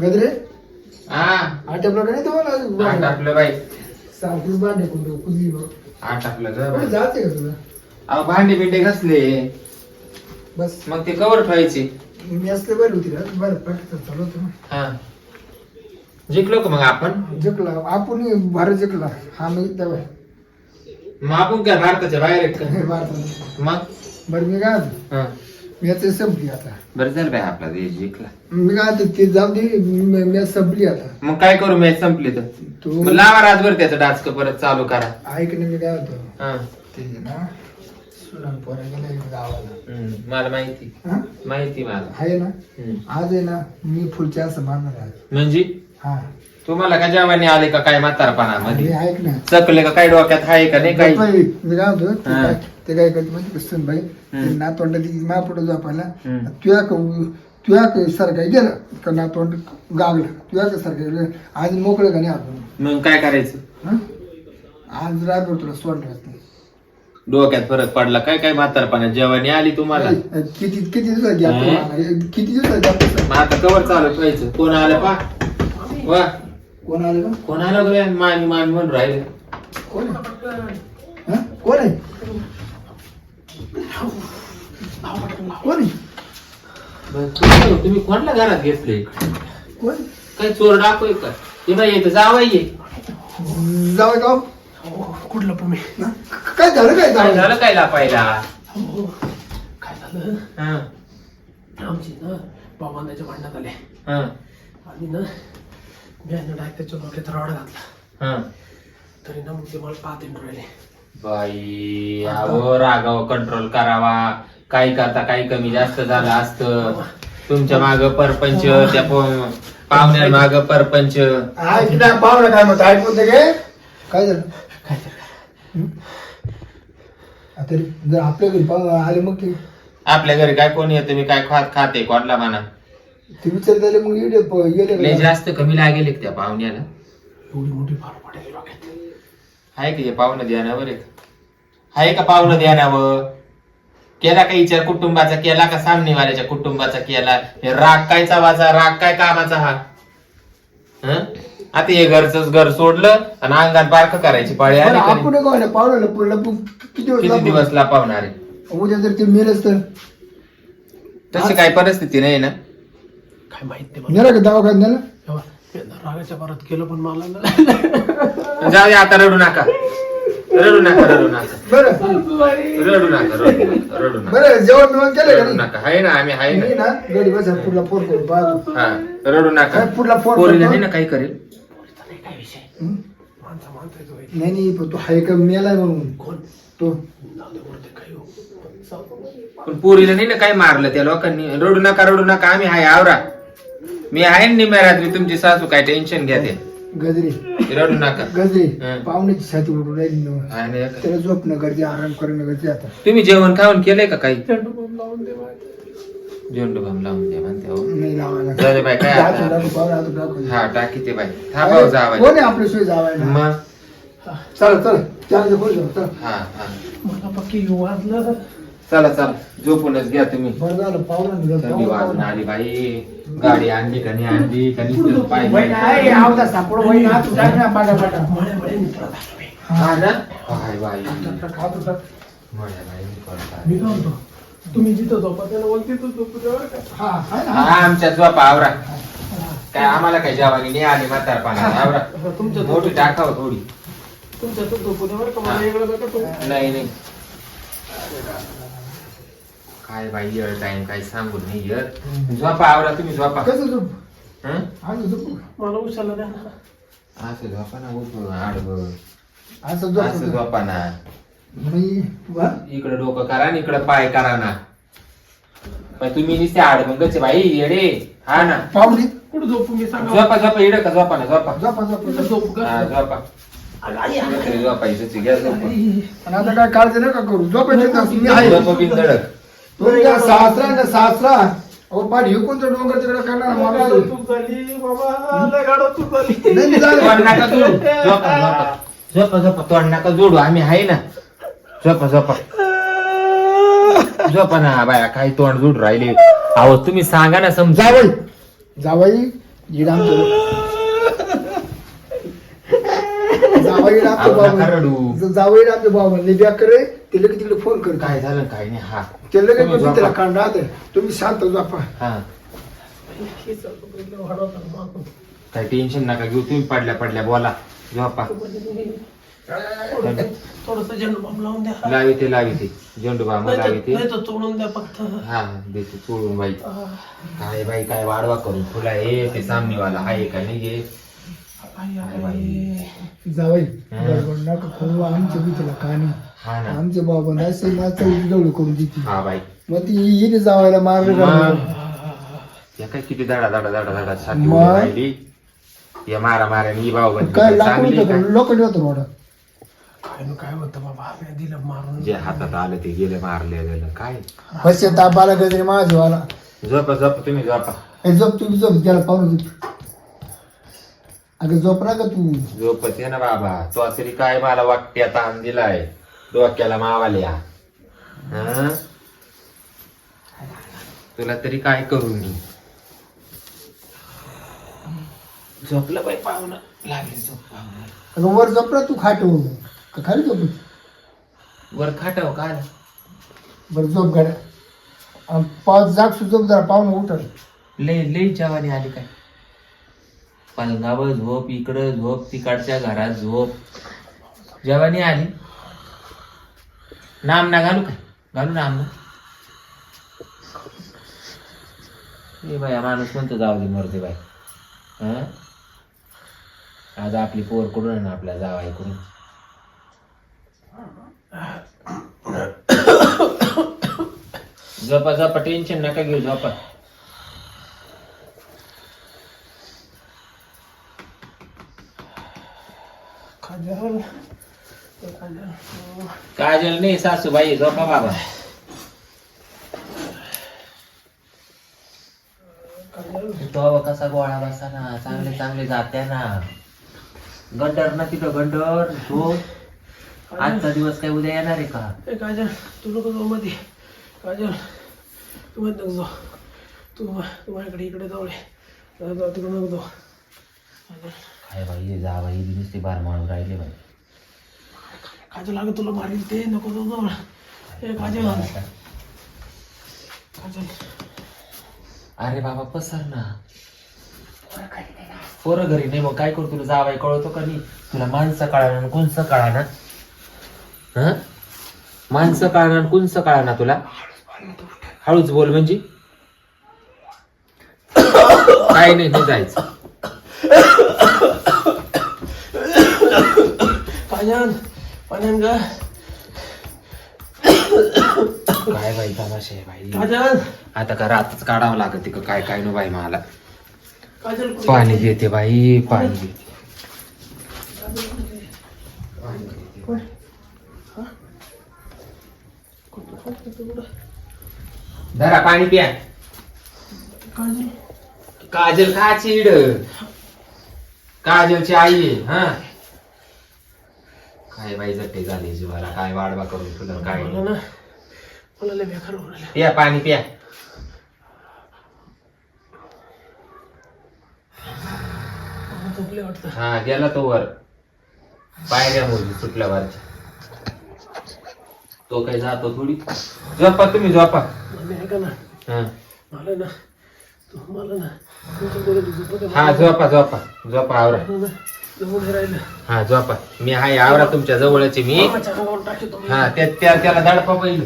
गजरे हा. आटपलं का नाही आठ तुम्हाला आपलं बाई. सारखीच भांडे कोणतं? कुणी आठ आपलं कुठे ग जाते का तुला? अहो भांडे बिंडे घसले. बस. मग ते कवर ठेवायचे. मी असते बरं होती बरं प्रॅक्टिस चालू होतं ना. हा. जिंकलो का मग आपण? जिंकला. आपण भारत जिंकला. हा मी तेव्हा मग आपण काय भारताच्या बाहेर आहेत का? मग? बरं मी काय म्हणतो, हा. संपली आता. बरं झालं बाई आपला देश जिंकला. मी काय ते जाऊ दे मी मी संपली आता. मग काय करू मॅच संपली तर? तू मग लावा रातभर त्याचं डाचक परत चालू करा. ऐक ना मी काय होतो. हा. ते ना सुनाम पोरा गेला गावाला. हम्म, मला माहिती. हा? माहिती मला. आहे ना? हम्म. आज आहे ना मी फुलच्या असं मारणार आहे. म्हणजे? हा. तुम्हाला का जेवणी आले का काय म्हातारपणामध्ये? आणि ऐक ना. चकले का काय डोक्यात आहे का नाही काही? मी काय म्हणतो ते हा. काय- ते काय करते म्हणजे कृष्ण बाई हम्म. नातवंड मा पुढे झोपायला हम्म. तुया तुया सारखं गेलं का नातवंड गागलं तुया सारखं गेलं. आज मोकळं का नाही आपण? मग काय करायचं? हं? आज रातभर तुला सोडलं डोक्यात फरक पडला काय? काय म्हातारपणा? जेवणी आली तुम्हाला? किती किती दिवसात गॅप हं? किती दिवसात गॅप मग आता कवर चालू ठेवायचं? कोण आलं पा? वा. कोण आलं का? कोण आलं मामी मामी म्हणून राहिले. कोण आहे? हं? कोण आहे? कोण तुम्ही तुम्ही कोणला घरात घेतले कोण? काय चोर डाकोय का? ते बाई येतं जावाई ये जावं गाव कुठलं तुम्ही हं? काय झालं काय काय झालं काय लापायला? काय झालं? हा. आमची ना बाबांच्या भांडणात आले. हा. आणि ना मी ना डायरेक्ट त्याच्या डोक्यात रॉड घातला. हा. तरी ना मग ते मला पाहते राहिले. बाई अहो रागाव कंट्रोल करावा. काही करता काही कमी जास्त झालं असतं. तुमच्या माग परपंच त्या पाहुण्या माग परपंच. ऐक ना पाहुणा काय म्हणतो? ऐकून ते काय झालं? काय हं? आता जर आपल्या घरी पाहुणे आले मग ते आपल्या घरी काय कोणी येतं? मी काय खात खाते कोणला म्हणा. ते विचार झाले मग येडे प- गेले लय का? जास्त कमी लागेल का त्या पाहुण्याला. एवढी मोठी फार पडेल डोक्यात. आहे का हे पाहुणं ध्यानावर आहे का? आहे का पाहुणं ध्यानावर केला का विचार कुटुंबाचा? केला का सामनेवाल्याच्या कुटुंबाचा केला? हे राग काय चावाचा राग काय कामाचा हा? हं? आता हे घरच घर सोडलं आणि अंगात बारक करायची पाळी आली का आपण? काय लपून लपून किती दिवस किती लपून? दिवस लापावणार आहे? उद्या जर ते मेलच तर? तशी काय परिस्थिती नाही ना? काय माहीत नाही मला. नेला का दवाखान्यात नेला? तेव्हा मी ना रागाच्या परत केलं पण मला ना. जाऊ दे आता रडू नका. रडू नका रडू नका. बरं. रडू नका रडू नका रडू नका. बरं जेवण बिवण केलं का रडू नाही? नका. आहे ना आम्ही आहे मी ना ना गडी बस पुढला फोन करून पाहतो हा रडू नका. काय पुढला फोन पोरीला? नाही ना काही करेल? नाही. नाही नाही पण तो हाय का मेलाय म्हणून. कोण? तो. हो. पण पोरीला नाही ना काय मारलं त्या लोकांनी. रडू नका रडू नका. आम्ही हाय आवरा. मी आहे ना निम्या रात्री तुमची सासू काय टेन्शन घ्या ते गजरे. रडू नका. गजरे. हं. पाहुण्याची छाती उडून राहिली ना. आहे ना. त्याला झोपणं गरजे आराम करणं गरजे आता. तुम्ही जेवण खाऊन केलंय का काही? झेंडू बाम लावून द्या म्हणते हो. नाही लावायला जाऊ दे बाई, काय आता? दाखव, पाहुणे आता दाखव. हा टाकी ते बाई. थांबाव जावाय कोण आहे आपल्या सोयी जावायला? मग? चल चल. चार बोल जाऊ चल. हा हा. मला पक्की वाजलं चला चला. झोपूनच घ्या तुम्ही. बरं झालं वाजून आली बाई. गाडी आणली का नाही आणली? का नुसतं पाय वही नाही, आवता सापड वही ना, तू टाक ना, पाटा, पाटा. मळे मळे मित्र झालो बाई. हा. ना हाय बाई टाक, खात होता. मळ्या बाई, मी करता. मी काय म्हणतो तुम्ही जिथं झोपा त्याला बोल तिथं झोपू द्या बरं का? हा, हाय ना. हा आमच्या झोपा आवरा. काय आम्हाला काय जेवानी नाही आली म्हातारपणा आवरा. तुमच्या मोठी टाकावं थोडी. तुमच्या तर झोपू बरं का मला वेगळं नका करू. नाही नाही. काय बाई येळ टाइम काय सांगून नाही येत. झोपा आवरा तुम्ही झोपा. कसं झोप? हं? असं झोप. मला उशाला द्या ना असं झोपा ना उठ आडवं. असं. असं झोपा ना. मी वा? इकडं डोकं करा आणि इकडं पाय करा ना. पण तुम्ही नुसते आडमंगचे बाई येडे. हा ना. पाहुणे. कुठं झोपू मी सांगा? झोपा झोपा इकडं का झोपा ना झोपा. झोपा झोपा कुठं झोपू का? हा झोपा. झोपा इथं घ्या झोपा. आणि आता काय काळजी नका करू. झोपायचं का? मी आहे. झोपा बिनधडक तुमच्या सासरा ना सासरा अहो पाठ हे कोणतं डोंगर तिकडे करणार माणूस? आहे? चूक झाली बाबा लय गाडो चूक झाली नाही, मी जाणार. तोंड नका जोडू. झोपा झोपा. झोपा झोपा. तोंड नका जोडू. आम्ही आहे ना. झोपा झोपा. झोपा ना बाया. काही तोंड जोड राहिले. अहो तुम्ही सांगा ना समजा जावई. जावई आमचं जावई इड आमचं अहो, नका रडू. बाबा जावई इड आमचं बाबा. म्हणले बॅक करे ते लगेच तिकडे फोन कर काय झालं काय नाही हा. ते लगेच तुम्ही त्याला. कांड तुम्ही शांत झोपा. हा. हे टेन्शन नका घेऊ. तुम्ही पडल्या पडल्या बोला. झोपा. थोडस झेंडू बाम लावून द्या. लावी ते लावी ते. झेंडू नाही लावी ते. नाही तर तोडून द्या फक्त. हा देते चोळून बाई. काय बाई काय वाढवा करून. तुला हे ते सामनेवाला आहे का नाही हे. जावई. गडबड नका करू आमच्या भीतीला कहाणी हा ना. आमच्या बाबा नाही असे ना चौकी जवळ करून देते हा बाई. मग ती हिने जावायला या काय किती धडा धडा धडा धडा छाती मग? उभी राहिली? या मारा मारा ही भाऊ काय लाकूड चांगली होतं काय? का? लोखंडी होतं रोडा काय न काय होतं बाबा मी दिलं मारून. जे हातात आलं ते गेले मारले गेलं. काय? पैसे ताप आला गजरे माझेवाला झोप झोप तुम्ही झोपा. हे झोप तू झोप त्याला पाहून अगं झोप ना का तू. झोपत आहे ना बाबा. तो तरी काय मला वाटत्या ताण दिलाय? डोक्याला मावाल्या हं? तुला तरी काय करू मी? झोपलं बाई पाहुणं. लागली झोप पाहुणं. अगं वर झोप ना तू खाटो का खाली झोप? वर खाटाव का? बरं झोप गाड्या पाच जाग झोप जरा पाहून उठल. लय लय जवानी आली काय? पलंगावर झोप इकडं झोप तिकडच्या घरात झोप. जवानी आली? नाम ना घालू काय? घालू नाम ना. ए बाया माणूस म्हणतो जाऊ दे मरते बाई. हं? आज आपली पोर कुठून आहे ना आपल्या जावा इकडून झोपा झोपा टेन्शन नका घेऊ झोपा काजल ते काजल अं, काजल नाही सासूबाई झोपा बाबा तो कसा गोळा बसा ना चांगले चांगले जात्या ना गंडर ना तिथं गंडर झोप आजचा दिवस काय उद्या येणार आहे का ए काजल तू नको जाऊ मध्ये काजल तू मध्ये नको जाऊ तू तू माझ्याकडे इकडे जाऊ रे तिकडे नको जाऊ काजल काय बाई जा बाई नुसती बार मारून राहिले बाई काजल अगं तुला मारील ते नको जवळ ए काजल काजल अरे बाबा पसर ना. पोरं घरी नाही मग काय करू तुला? जावाई कळवतो का नाही तुला माणसं कळा ना कळा ना हं? माणसं कळा ना कळा ना तुला? हळूच बोल म्हणजे. काय नाही नाही जायचं. काजल पाण्यान ग काय बाई तमाशा आहे बाई. काजल आता का रातच काढावं लागत का काय काय नो बाई मला. काजल कुठे? पाणी देते बाई पाणी देते कुठं- कुठं- कुठं- कुठं? धरा पाणी प्या. काजल. काजल का चिड काजलची आई आहे हा. काय बाई जटे झाली जीवाला काय वाढवा करून तुला काय मला नाही. ना. मला लय बेकार होऊन राहिलं. प्या पाणी प्या. मला झोपले वाटतं. हा गेला तो वर. पायऱ्या मुली सुटल्या वरच्या. तो काय जातो थोडी. झोपा तुम्ही झोपा. मम्मी ऐका ना. हा. मला ना तू मला ना तुमच्या गोळ्या झोपत आहे. हा झोपा झोपा. झोपा आवरा. मला ना हा झोपा. मी हाय आवरा तुमच्या जवळचे मी. हा त्या त्या- त्याला दडपा पहिलं.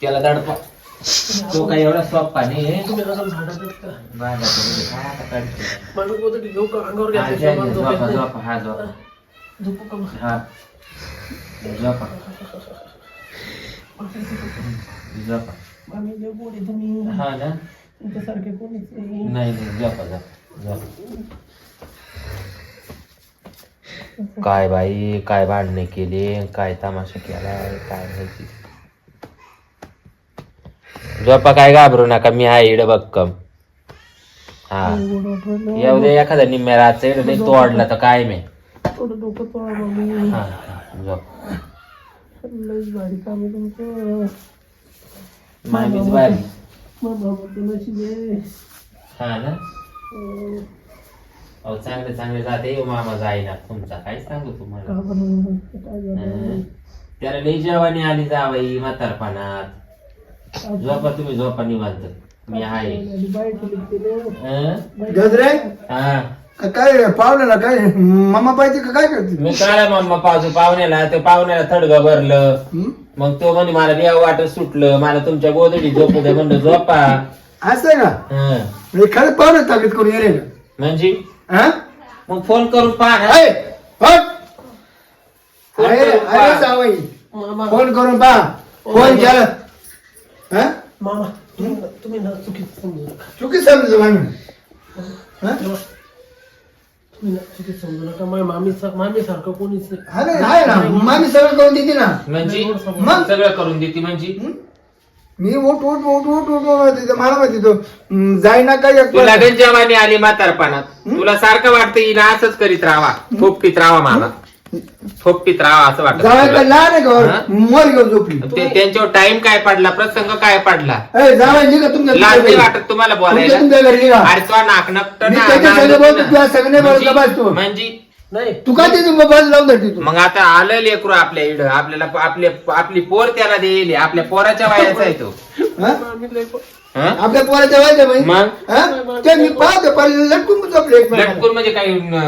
त्याला दडपा. तो काय एवढा सोपा नाही तुम्ही काय आता काढते? हा, झोप झोपा. हा? हा. हा ना? नाही नाही झोपा झोपा झोपा. काय बाई काय भांडणे केले काय तमाशा केलाय काय माहिती. झोपा काय घाबरू नका मी आहे इड बक्कम हा. येऊ दे एखादा निम्म्या रातचा इड नाही तोडला तर काय मी? थोडं डोकं तोडा मामी हा हा, झोप लयच भारी काम आहे तुमचं. मामीच बारी. हा ना? अं, अहो चांगले चांगले जाते. हो मामा जाईना. तुमचा काय सांगू तुम्हाला? हं. त्याला लई जेवानी आली जावाई म्हातारपणात. झोपा तुम्ही झोपा निवांत. मी आहे. हं? गजरे? हा. का काय पाहुण्याला काय? मामा पाहिजे का काय करते? मी काळा मम्मा पावतो पाहुण्याला. ते पाहुण्याला थडगं भरलं. हं? मग तो म्हणे मला देव वाटत सुटलं. मला तुमच्या गोदडी झोपू दे. म्हणलं झोपा. असं आहे का? हं. खरंच पाहुणे ताकीद करून येणे का? म्हणजे? हा? मग फोन करून पाहा ना. ऐ, हट. फोन अरे करून अरे पहा. जावई मामा फोन करून पहा फोन केला हा? मामा तुम्ही तुम्ही ना चुकीचं समजू नका चुकी समजतो मामी हा? तेव्हा तुम्ही ना चुकीचं समजू नका माझ्या मामी मामी सारखं कोणीच नाही नाही, आहे ना मामी सगळं करून देते ना म्हणजे मग? सगळं करून देते म्हणजे? मी उठ उठ उठ उठ उठ उठ तिथं मला माहिती तो हं, जाईना काय तुला आली म्हातारपणात तुला सारखं वाटतं हिला असंच करीत राहावा फोपटीत राहावा मला फोपटीत राहावा असं वाटत तुला. का लहान आहे हा? का मोर घेऊन झोपली ते त्यांच्यावर टाइम काय पडला प्रसंग काय पडला ए जावाय निघा तुमच्या लाज नाही घरी. वाटत तुम्हाला बोलायला तुमच्या घरी निघा अरे मी ना, त्याच्या बोलतो, ना. बोलत, बस तू. म्हणजे नाही तू काय तिथे बाजू लावून धरती तू मग आता आलं लेकरू आपल्या इड आपल्याला आपले आपली पोर त्याला देईल आपल्या पोराच्या वयाचा आहे तो हा? मामी लय प- हं? आपल्या पोराच्या व्हायचं बाई मग? हा? ते मी पाहतो पण लटकून झोपले एक. लटकून म्हणजे काही अं,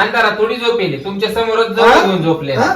अंधारात थोडी झोपेली तुमच्या समोरच हा? जवळ घेऊन झोपले हा?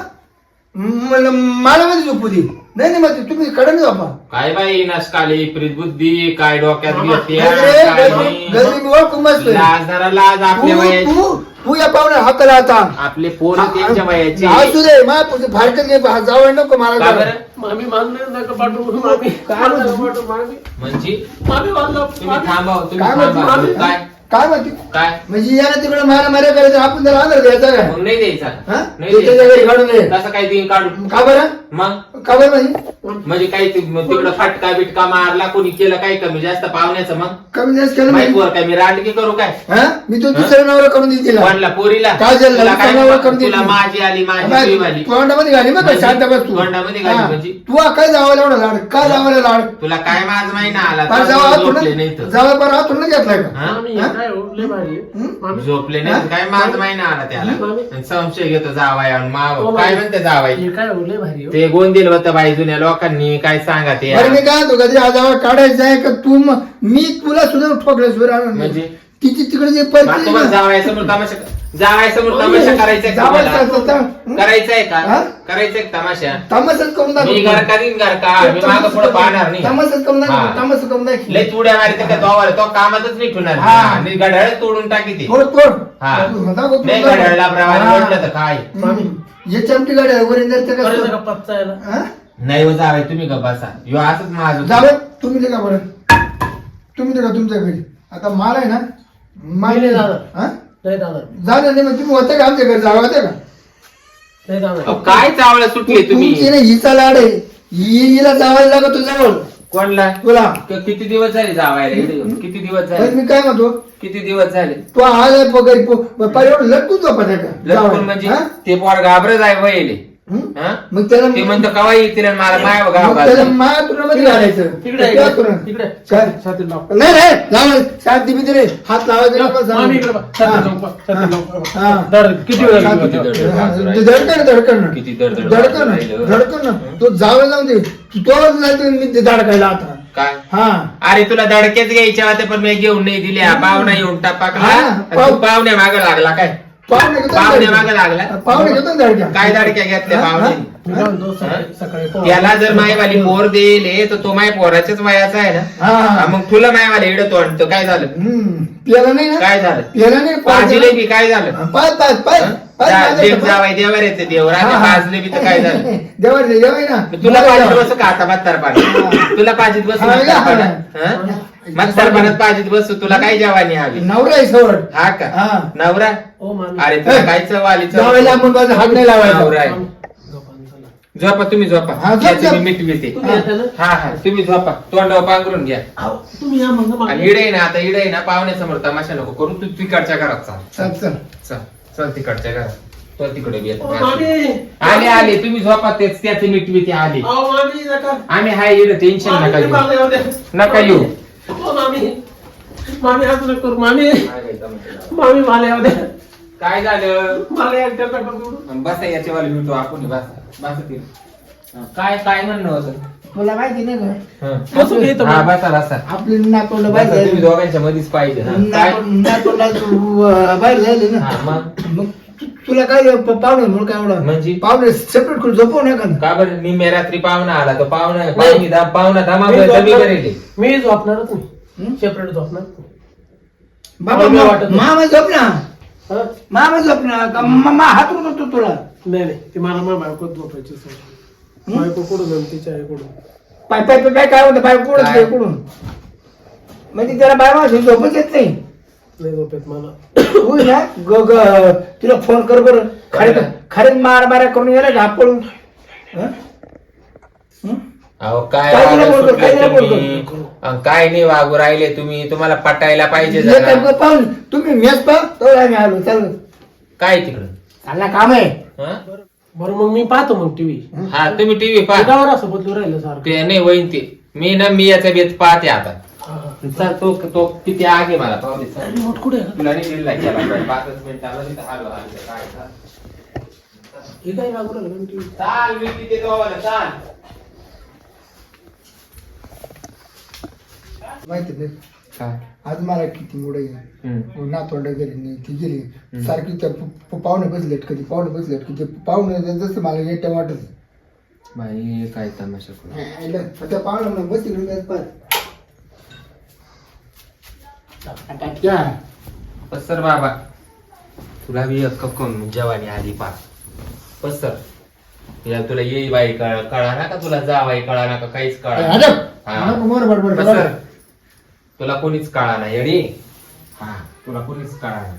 मला मला मध्ये झोपू दे नाही नाही मग तुम्ही कडन झोपा काय बाई नसकाली प्रीत बुद्धी काय डोक्यात घेते गजरे, काय गजरे, नाही. गजरे मी ओळखून बसतोय. लाज जरा लाज आपल्या तू वयाची तू तू या पाहुण्या हाताला आता आपले पोर त्यांच्या वयाची असू दे मा तुझे फारकत घे जावं नको मला का जरा. बरं मामी मानलं नका पाठवू मामी काय म्हणतो? नका पाठवू, मामी म्हणजे मामी मानलं तुम्ही मामी थांबा तुम्ही काय म्हणते थांबा? काय काय म्हणते काय म्हणजे याला तिकडे मारा माऱ्या करायचं आपण त्याला आदर द्यायचा काय मग नाही द्यायचा हा? नाही त्याच्या द्यायचा. घरी काढून दे तसं काही दिन काढून का बरं मग का बरं म्हणजे म्हणजे काही तिकडं फटका बिटका मारला कोणी केलं काही कमी जास्त पाहुण्याचं मग कमी जास्त केलं माहीत म्हणजे वर काय मी रांडकी करू काय हा मी तो दुसऱ्या नवरा करून तिला कोणला पोरीला काय झालं? तुला काय दुसऱ्या करून तुला दिली. माझी आली माझी तुझी आली तोंडामध्ये घाली मग म्हणजे? शांत बस तू तोंडामध्ये घाली हा. म्हणजे? तू काय जावं एवढा लाड काय जावं लाड तुला काय माझ महिना आला पण जावं झोपले नाही तर जावं पण हातून नाही घेतलाय का हा? मामी हा? काय हो, लय भारी आहे. हं? मामी झोपले नाही तर काय माझ महिना आला त्याला. आणि संशय घेतो जावाय आणि माव हो, काय. म्हणते जावाय हे काय हो, लय भारी हो. ते गोंदिल होतं बाई जुन्या लोकांनी काय सांगा ते बरं मी काय म्हणतो गजरे हा जावं काढायचं आहे का तू म- मी तुला सुद्धा ठोकलं सुर म्हणजे? तिची तिकडे जे परिस्थिती तुम्हाला ना, जावाय समोर तमाशा जावाय समोर तमाशा करायचा आहे का जावं तुम्हाला? असतं तर, हं? करायचंय का हा? करायचंय का तमाशा तमाशाच करून दाखव. मी घर का दिन घर का मी मागं पुढे पाहणार नाही करून दाखव हा. तमाशा करून दाखव लय तुड्या मारी का तो तो कामातच नाही ठेवणार हा. आणि घड्याळ तोडून टाकी ते थोड थोड हा. दाखव, नाही हा. म्हटलं तर काय हं. हे चमटी गाडी आहे, वर इंदर ते करायचं कसं? का पत्ता याला हा? नाही हो जावे तुम्ही का बसा. यो असंच माझं जावं तुम्ही ते का बरं. तुम्ही ते का तुमच्या घरी. आता मला आहे ना मी माहिती नाही जाणार. हा? नाही जाणार. जाणार नाही मग तुम्ही होते का आमच्या घरी? जावं होते का? नाही जाणार. अहो, काय चावलं सुटले तुम्ही? तुमची ना हिचा लाड आहे. हि- हिला जावायला लागत तू जवळ. कोणला? तुला क- किती दिवस झाले जावायला इकडे? किती दिवस झाले? मी काय म्हणतो? किती दिवस झाले? तू आलाय पगारी एवढं लटकून झोपत आहे का? लटकून. म्हणजे हा? ते पोर घाबरत आहे वयले. हं? हा? मग त्याला ते म्हणतो कवा येतील आणि मला माय मग त्याला घालायचं तिकडे आहे, त्या काय? लाव. नाही नाही बिंती रे हात लावायचे. मामी इकडे बघ. हा. लाव, लाव. हा. किती वेळ लागली किती होती? हा, ते धडकन धडकन किती दडदड धडकन राहिलं. धडकन तो जावं लावून दे तो जायचं मी ते धडकायला आता काय हा अरे तुला दडकेच घ्यायच्या होत्या पण मी घेऊन नाही दिल्या पाहुणा येऊन हा, पाव- पाहुण्या माग लागला काय पाहुणे घेतो ना पाहुणे धडक्या. मागं लागला? पाहुणे घेतो ना धडक्या. काय दडक्या घेतल्या हा, पाहुणे? मी काय म्हणतो, सकाळी- सकाळी पोहा. त्याला जर मायवाली पोर देईल तर तो माय पोराच्याच वयाचा आहे ना. हा, हा. हा, मग तुला मायवाली इडत वाटतं काय झालं? हम्म. प्याला नाही ना? काय झालं? प्याला नाही? पाजिले बी काय झालं? पाच पाच पाच पाच देव पाच. जावाय देवर येते देव. राजे. पाजले बी तर काय झालं? देवावर दे, देवाय ना. तुला पाजित. बसू का आता म्हातारपणा? तुला पाजित बसू हा, म्हातारपणा म्हातारपणात पाजित बसू तुला काय जेवानी हवी नवरा आहे सवड हा का हा. नवरा ओ. अरे तुला काय चव आली चव? जावायला आपण बाजू हात नाही लावायचा नवरा आहे. झोपा ना, चला. झोपा तुम्ही झोपा हा, झोप, याची झोप. मी मिटविते तुम्ही येता ना? हा हा तुम्ही झोपा तोंडावर पांघरून घ्या आहो, तुम्ही या मग मामी. आणि इडे ना आता इडे ना पाहुण्यासमोर तमाशा नको करू तू तिकडच्या घरात चाल चल चल चल चल तिकडच्या घरात तो तिकडे बी ओ, येतो. मामी. आले आले तुम्ही झोपा तेच त्याचे मिटविते आले अहो, मामी, नका. आम्ही हाय इडे टेन्शन नका घेऊ मागं येऊ द्या. नका येऊ मामी असं नको करू मामी. मामी मला येऊ द्या काय झालं? मला एकट्या नका करू बसा याच्यावाला भेटू आपण. बसा बसा काय काय म्हणणं होतं? तुला माहिती नाही का दे हा. बसा बसा. आपली नातवंड बसा, बाहेर तुम्ही दोघांच्या मध्येच पाहिजे हा. काय? बाहेर ना. हा, मग? मग तु- तुला काय पाहुणे म्हणून काय एवढं? म्हणजे? पाहुणे सेपरेट करून झोपव नका ना. का बरं? निम्म्या रात्री पाहुणा आला तर पाहुणा पाहुणी दा पाहुणा दमा मी झोपणार- करेल. मी झोपणारच नाही? सेपरेट झोपणार. बाबा मला वाटत. मामा झोप ना हं? मामा झोप ना का मामा हात होतो तुला नाही नाही ती मला माझ्या बायकोत झोपायची सवय बायको कुठून आणि तिच्या आईकडून पाय पाय पाय पाय काय होतं पाय कुठून काय? कुठून म्हणजे त्याला बाय माझी झोपच येत नाही नाही झोपेत मला होय ना ग ग तिला फोन कर बरं खरे? खरे मार मारा करून गेला पडून हं? हं? अहो काय काय तिला वागत बोलतो? काय तिला तुम्ही? अन काय नाही वागू राहिले तुम्ही तुम्हाला पटायला पाहिजे जरा. पाहून तुम्ही मेस पा तो आम्ही आलो चाल. काय तिकडं? चालला काम आहे. हं? बरं मग मी पाहतो मग टीव्ही. हा तुम्ही टीव्ही पहा. असं बदलू राहिलं सारखं. ते नाही होईन ते. मी ना मी याचा बेत पाहते आता. हा, हा. चल तो तो किती आगे मला पाहू दे चल. रिमोट कुठे आहे? तुला नाही दिला केला पाचच मिनिटाला तिथं हालो हालो काय चाल. हे काय लागू राहिलं टीव्ही. चाल मी तिथे दोघांना, चाल. माहिती नाही. काय? आज मला किती मुळे हम्म. नातवंड गेली नाही ती गेली. सारखी त्या प- पाहुणे बसलेत कधी पाहुणे बसलेत की ते पाहुणे जसं मला येत्या वाटत. बाई काय तमाशा करू? त्या पाहुणे म्हणून बस तिकडे जात पार आता क्या? पसर बाबा. तुला बी एक कम जवानी आली पा. पसर तुला तुला येई बाई कळ कळा ना का तुला जा बाई कळा ना का काहीच कळा हा. बडबड पसर करा. तुला कोणीच काळा नाही अडी? हा तुला कोणीच काळा नाही.